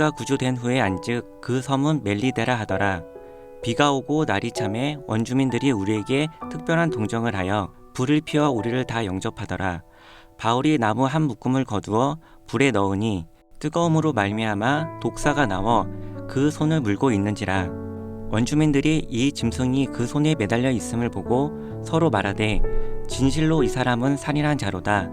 우리가 구조된 후에 안즉 그 섬은 멜리데라 하더라. 비가 오고 날이 참해 원주민들이 우리에게 특별한 동정을 하여 불을 피워 우리를 다 영접하더라. 바울이 나무 한 묶음을 거두어 불에 넣으니 뜨거움으로 말미암아 독사가 나와 그 손을 물고 있는지라. 원주민들이 이 짐승이 그 손에 매달려 있음을 보고 서로 말하되 진실로 이 사람은 살인한 자로다.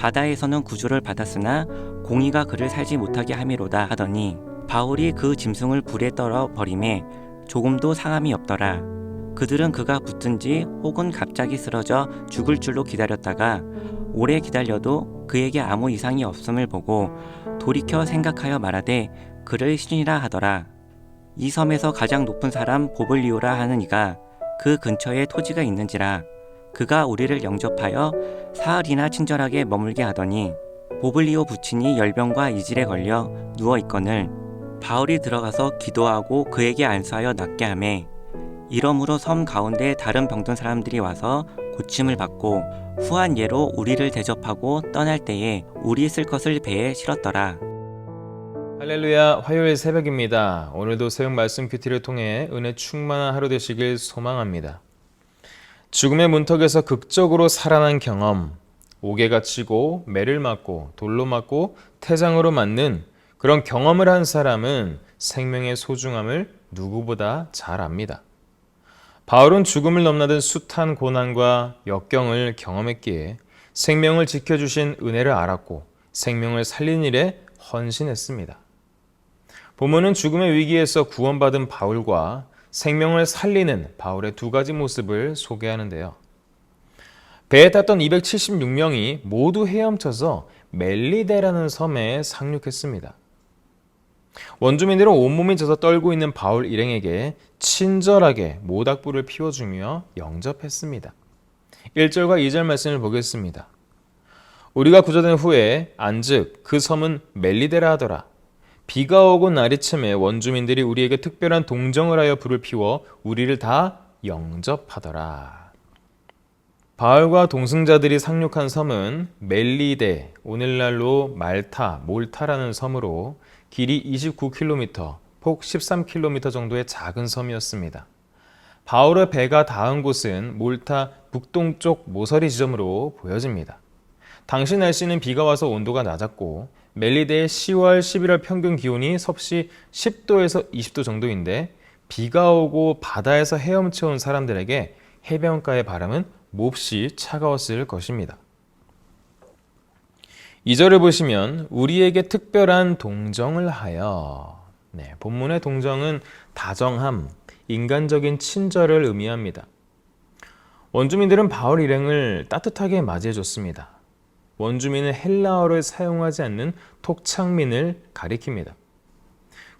바다에서는 구조를 받았으나 공의가 그를 살지 못하게 함이로다 하더니 바울이 그 짐승을 불에 떨어 버림에 조금도 상함이 없더라. 그들은 그가 붙든지 혹은 갑자기 쓰러져 죽을 줄로 기다렸다가 오래 기다려도 그에게 아무 이상이 없음을 보고 돌이켜 생각하여 말하되 그를 신이라 하더라. 이 섬에서 가장 높은 사람 보블리오라 하는 이가 그 근처에 토지가 있는지라 그가 우리를 영접하여 사흘이나 친절하게 머물게 하더니 보블리오 부친이 열병과 이질에 걸려 누워 있거늘 바울이 들어가서 기도하고 그에게 안수하여 낫게 하매 이러므로 섬 가운데 다른 병든 사람들이 와서 고침을 받고 후한 예로 우리를 대접하고 떠날 때에 우리 쓸 것을 배에 실었더라. 할렐루야 화요일 새벽입니다. 오늘도 새벽 말씀 큐티를 통해 은혜 충만한 하루 되시길 소망합니다. 죽음의 문턱에서 극적으로 살아난 경험, 옥에 갇히고 매를 맞고 돌로 맞고 태장으로 맞는 그런 경험을 한 사람은 생명의 소중함을 누구보다 잘 압니다. 바울은 죽음을 넘나든 숱한 고난과 역경을 경험했기에 생명을 지켜주신 은혜를 알았고 생명을 살린 일에 헌신했습니다. 본문은 죽음의 위기에서 구원받은 바울과 생명을 살리는 바울의 두 가지 모습을 소개하는데요. 배에 탔던 276명이 모두 헤엄쳐서 멜리데라는 섬에 상륙했습니다. 원주민들은 온몸이 젖어 떨고 있는 바울 일행에게 친절하게 모닥불을 피워주며 영접했습니다. 1절과 2절 말씀을 보겠습니다. 우리가 구조된 후에 안즉 그 섬은 멜리데라 하더라. 비가 오고 날이 틈에 원주민들이 우리에게 특별한 동정을 하여 불을 피워 우리를 다 영접하더라. 바울과 동승자들이 상륙한 섬은 멜리데, 오늘날로 말타, 몰타라는 섬으로 길이 29km, 폭 13km 정도의 작은 섬이었습니다. 바울의 배가 닿은 곳은 몰타 북동쪽 모서리 지점으로 보여집니다. 당시 날씨는 비가 와서 온도가 낮았고 멜리데의 10월, 11월 평균 기온이 섭씨 10도에서 20도 정도인데 비가 오고 바다에서 헤엄쳐 온 사람들에게 해변가의 바람은 몹시 차가웠을 것입니다. 2절을 보시면 우리에게 특별한 동정을 하여 네, 본문의 동정은 다정함, 인간적인 친절을 의미합니다. 원주민들은 바울 일행을 따뜻하게 맞이해 줬습니다. 원주민은 헬라어를 사용하지 않는 톡창민을 가리킵니다.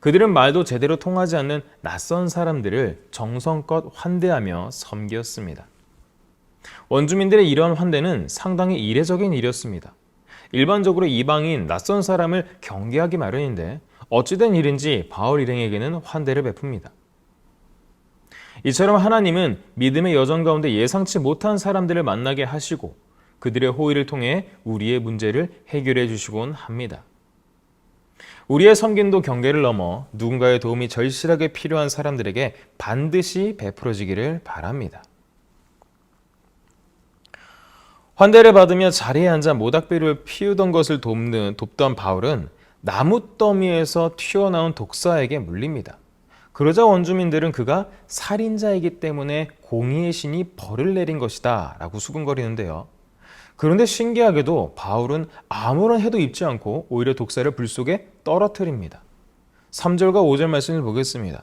그들은 말도 제대로 통하지 않는 낯선 사람들을 정성껏 환대하며 섬겼습니다. 원주민들의 이러한 환대는 상당히 이례적인 일이었습니다. 일반적으로 이방인 낯선 사람을 경계하기 마련인데 어찌된 일인지 바울 일행에게는 환대를 베풉니다. 이처럼 하나님은 믿음의 여정 가운데 예상치 못한 사람들을 만나게 하시고 그들의 호의를 통해 우리의 문제를 해결해 주시곤 합니다. 우리의 섬김도 경계를 넘어 누군가의 도움이 절실하게 필요한 사람들에게 반드시 베풀어지기를 바랍니다. 환대를 받으며 자리에 앉아 모닥불을 피우던 것을 돕는 돕던 바울은 나무 더미에서 튀어나온 독사에게 물립니다. 그러자 원주민들은 그가 살인자이기 때문에 공의의 신이 벌을 내린 것이다 라고 수근거리는데요. 그런데 신기하게도 바울은 아무런 해도 입지 않고 오히려 독사를 불 속에 떨어뜨립니다. 3절과 5절 말씀을 보겠습니다.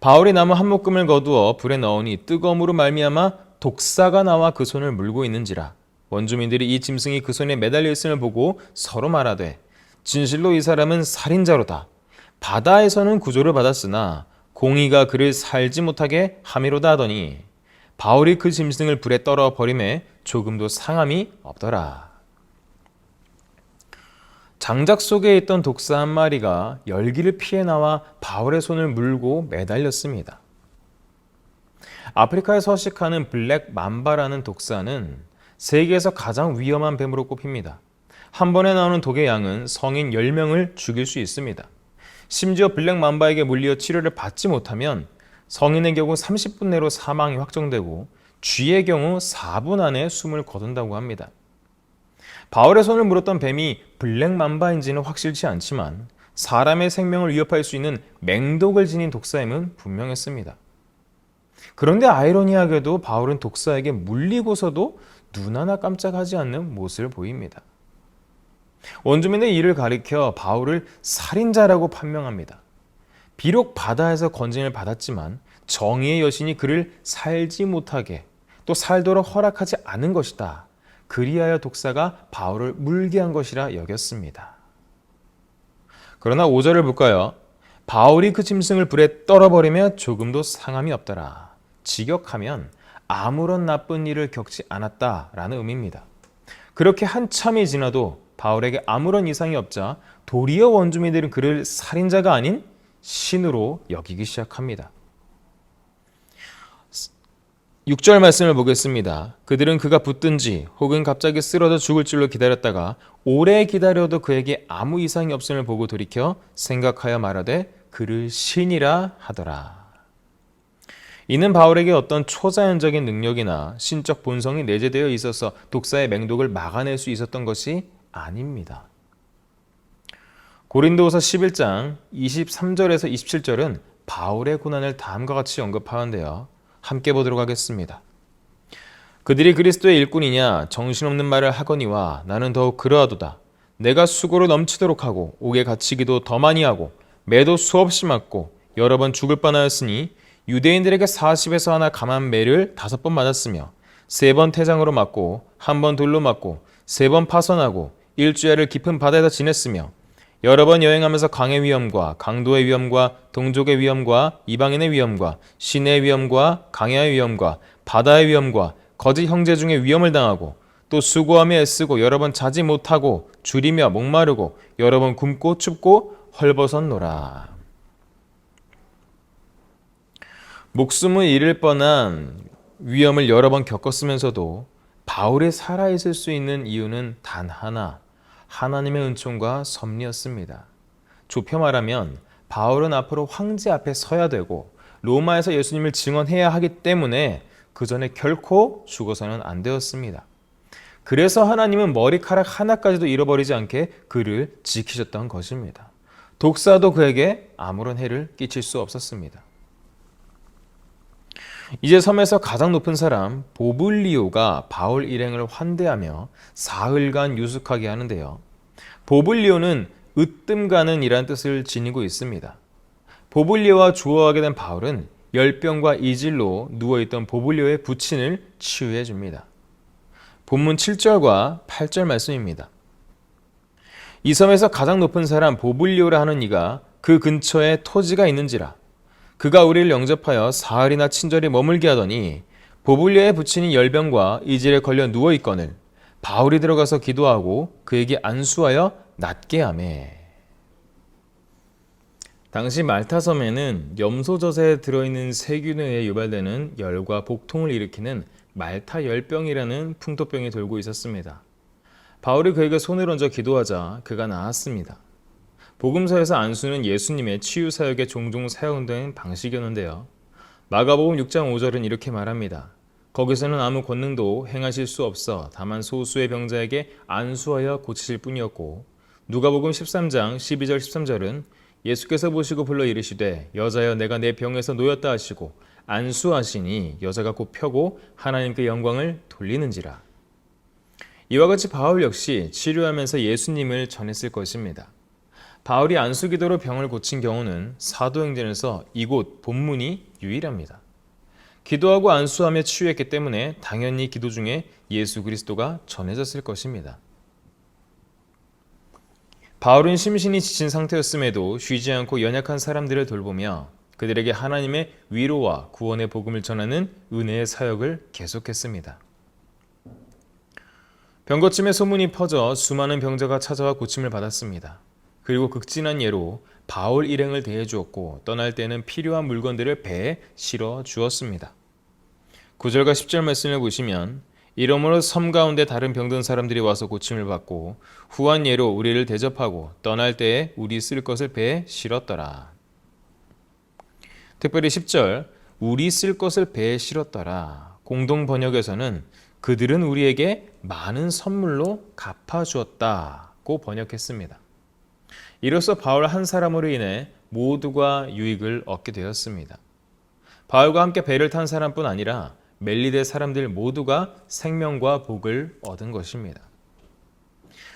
바울이 나무 한 묶음을 거두어 불에 넣으니 뜨거움으로 말미암아 독사가 나와 그 손을 물고 있는지라 원주민들이 이 짐승이 그 손에 매달려 있음을 보고 서로 말하되 진실로 이 사람은 살인자로다 바다에서는 구조를 받았으나 공의가 그를 살지 못하게 함이로다 하더니 바울이 그 짐승을 불에 떨어 버림에 조금도 상함이 없더라. 장작 속에 있던 독사 한 마리가 열기를 피해 나와 바울의 손을 물고 매달렸습니다. 아프리카에 서식하는 블랙 맘바라는 독사는 세계에서 가장 위험한 뱀으로 꼽힙니다. 한 번에 나오는 독의 양은 성인 10명을 죽일 수 있습니다. 심지어 블랙 맘바에게 물리어 치료를 받지 못하면 성인의 경우 30분 내로 사망이 확정되고 쥐의 경우 4분 안에 숨을 거둔다고 합니다. 바울의 손을 물었던 뱀이 블랙 맘바인지는 확실치 않지만 사람의 생명을 위협할 수 있는 맹독을 지닌 독사임은 분명했습니다. 그런데 아이러니하게도 바울은 독사에게 물리고서도 눈 하나 깜짝하지 않는 모습을 보입니다. 원주민의 일을 가리켜 바울을 살인자라고 판명합니다. 비록 바다에서 건진을 받았지만 정의의 여신이 그를 살지 못하게 또 살도록 허락하지 않은 것이다. 그리하여 독사가 바울을 물게 한 것이라 여겼습니다. 그러나 5절을 볼까요? 바울이 그 짐승을 불에 떨어버리며 조금도 상함이 없더라. 직역하면 아무런 나쁜 일을 겪지 않았다라는 의미입니다. 그렇게 한참이 지나도 바울에게 아무런 이상이 없자 도리어 원주민들은 그를 살인자가 아닌 신으로 여기기 시작합니다. 6절 말씀을 보겠습니다. 그들은 그가 붙든지 혹은 갑자기 쓰러져 죽을 줄로 기다렸다가 오래 기다려도 그에게 아무 이상이 없음을 보고 돌이켜 생각하여 말하되 그를 신이라 하더라. 이는 바울에게 어떤 초자연적인 능력이나 신적 본성이 내재되어 있어서 독사의 맹독을 막아낼 수 있었던 것이 아닙니다. 고린도후서 11장 23절에서 27절은 바울의 고난을 다음과 같이 언급하는데요. 함께 보도록 하겠습니다. 그들이 그리스도의 일꾼이냐 정신없는 말을 하거니와 나는 더욱 그러하도다. 내가 수고로 넘치도록 하고 옥에 갇히기도 더 많이 하고 매도 수없이 맞고 여러 번 죽을 뻔하였으니 유대인들에게 40에서 하나 감한 매를 다섯 번 맞았으며 세 번 태장으로 맞고 한 번 돌로 맞고 세 번 파선하고 일주일을 깊은 바다에서 지냈으며 여러 번 여행하면서 강의 위험과 강도의 위험과 동족의 위험과 이방인의 위험과 신의 위험과 강야의 위험과 바다의 위험과 거짓 형제 중에 위험을 당하고 또 수고하며 애쓰고 여러 번 자지 못하고 줄이며 목마르고 여러 번 굶고 춥고 헐벗었노라. 목숨을 잃을 뻔한 위험을 여러 번 겪었으면서도 바울이 살아있을 수 있는 이유는 단 하나, 하나님의 은총과 섭리였습니다. 좁혀 말하면 바울은 앞으로 황제 앞에 서야 되고 로마에서 예수님을 증언해야 하기 때문에 그 전에 결코 죽어서는 안 되었습니다. 그래서 하나님은 머리카락 하나까지도 잃어버리지 않게 그를 지키셨던 것입니다. 독사도 그에게 아무런 해를 끼칠 수 없었습니다. 이제 섬에서 가장 높은 사람 보블리오가 바울 일행을 환대하며 사흘간 유숙하게 하는데요. 보블리오는 으뜸가는 이란 뜻을 지니고 있습니다. 보블리오와 조화하게 된 바울은 열병과 이질로 누워있던 보블리오의 부친을 치유해 줍니다. 본문 7절과 8절 말씀입니다. 이 섬에서 가장 높은 사람 보블리오라 하는 이가 그 근처에 토지가 있는지라 그가 우리를 영접하여 사흘이나 친절히 머물게 하더니 보블리오의 부친이 열병과 이질에 걸려 누워 있거늘 바울이 들어가서 기도하고 그에게 안수하여 낫게 하매. 당시 말타 섬에는 염소젖에 들어있는 세균에 의해 유발되는 열과 복통을 일으키는 말타 열병이라는 풍토병이 돌고 있었습니다. 바울이 그에게 손을 얹어 기도하자 그가 나았습니다. 복음서에서 안수는 예수님의 치유 사역에 종종 사용된 방식이었는데요. 마가복음 6장 5절은 이렇게 말합니다. 거기서는 아무 권능도 행하실 수 없어 다만 소수의 병자에게 안수하여 고치실 뿐이었고 누가복음 13장 12절 13절은 예수께서 보시고 불러 이르시되 여자여 내가 내 병에서 놓였다 하시고 안수하시니 여자가 곧 펴고 하나님께 영광을 돌리는지라. 이와 같이 바울 역시 치료하면서 예수님을 전했을 것입니다. 바울이 안수기도로 병을 고친 경우는 사도행전에서 이곳 본문이 유일합니다. 기도하고 안수하며 치유했기 때문에 당연히 기도 중에 예수 그리스도가 전해졌을 것입니다. 바울은 심신이 지친 상태였음에도 쉬지 않고 연약한 사람들을 돌보며 그들에게 하나님의 위로와 구원의 복음을 전하는 은혜의 사역을 계속했습니다. 병거침의 소문이 퍼져 수많은 병자가 찾아와 고침을 받았습니다. 그리고 극진한 예로 바울 일행을 대해 주었고 떠날 때는 필요한 물건들을 배에 실어 주었습니다. 9절과 10절 말씀을 보시면 이러므로 섬 가운데 다른 병든 사람들이 와서 고침을 받고 후한 예로 우리를 대접하고 떠날 때에 우리 쓸 것을 배에 실었더라. 특별히 10절 우리 쓸 것을 배에 실었더라. 공동 번역에서는 그들은 우리에게 많은 선물로 갚아 주었다고 번역했습니다. 이로써 바울 한 사람으로 인해 모두가 유익을 얻게 되었습니다. 바울과 함께 배를 탄 사람뿐 아니라 멜리데 사람들 모두가 생명과 복을 얻은 것입니다.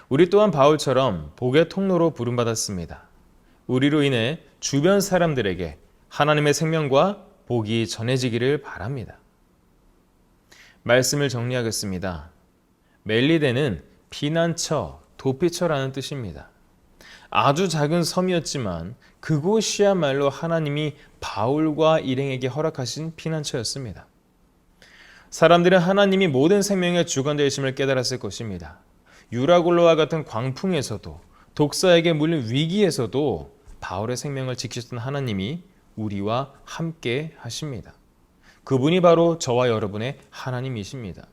우리 또한 바울처럼 복의 통로로 부름받았습니다. 우리로 인해 주변 사람들에게 하나님의 생명과 복이 전해지기를 바랍니다. 말씀을 정리하겠습니다. 멜리데는 피난처, 도피처라는 뜻입니다. 아주 작은 섬이었지만 그곳이야말로 하나님이 바울과 일행에게 허락하신 피난처였습니다. 사람들은 하나님이 모든 생명의 주관되심을 깨달았을 것입니다. 유라굴로와 같은 광풍에서도 독사에게 물린 위기에서도 바울의 생명을 지키셨던 하나님이 우리와 함께 하십니다. 그분이 바로 저와 여러분의 하나님이십니다.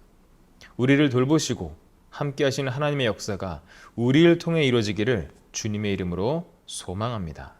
우리를 돌보시고 함께 하시는 하나님의 역사가 우리를 통해 이루어지기를 주님의 이름으로 소망합니다.